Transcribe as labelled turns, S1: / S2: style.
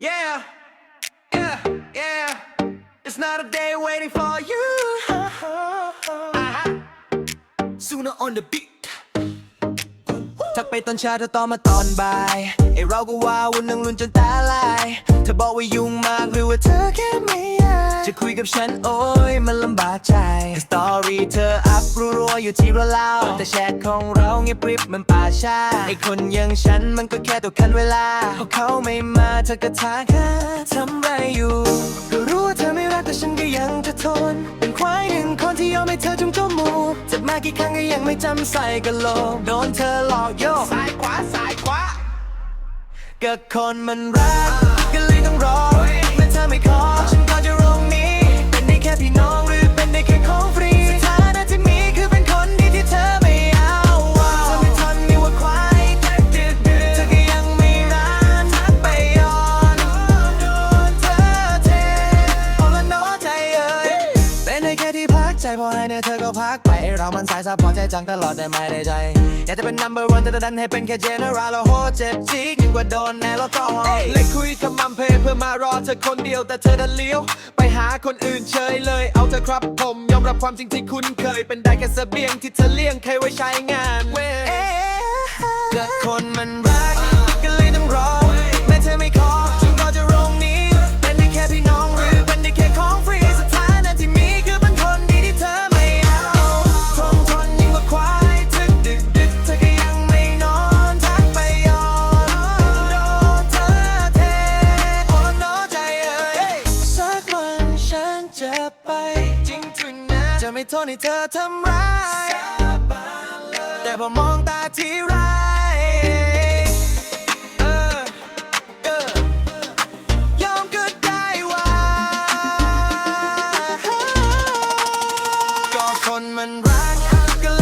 S1: Yeah, yeah, yeah. It's not a day waiting for you. Uh-huh. Sooner on the beat. ทักไปตอนเช้าเธอตอบมาตอนบ่ายไอเราก็ว้าวุ่นนั่งลุ้นจนตาลาย เธอบอกว่ายุ่งมากหรือว่าเธอแค่ไม่อยากจะคุยกับฉันโอ้ยมันลำบากใจสตอรี่เธออัพรัวๆอยู่ที่เราเล่าแต่แชทของเราเงียบกริบเหมันป่าชาไอคนอย่างฉันมันก็แค่ตัวคันเวลาพอเขาไม่มาเธอก็ทักทำไรอยู่ก็รู้ว่าเธอ กเจ็บมากี่ครั้งก็ยังไม่จำใส่กะโหลกโดนเธอหลอกโยกซ้ายขวาซ้ายขวาก็คนมันรักก็เลยต้องรอ พักใจพอให้เนี่ยเธอก็พักไปเรามันสายซับพอใจจังตลอดแต่ไม่ได้ใจ อยากจะเป็น number one แต่ดันให้เป็นแค่ general แล้วโหเจ็บจี๊กยิ่งกว่าโดนแน่แล้วก็หอย
S2: เลยคุยกับมัมเพย์เพื่อมารอเธอคนเดียวแต่เธอดันเลี้ยว ไปหาคนอื่นเฉยเลย เอาเธอครับผมยอมรับความจริงที่คุ้นเคยเป็นได้แค่เสบียงที่เธอเลี่ยงใครไว้ใช้งานเว้ย
S1: เอ๊ะก็คนมัน จะไปจริงถึงนะจะไม่ทนให้เธอทำร้ายแต่พอมองตาทีไรเออเออยอมก็ได้ว่าก็คนมันรักก็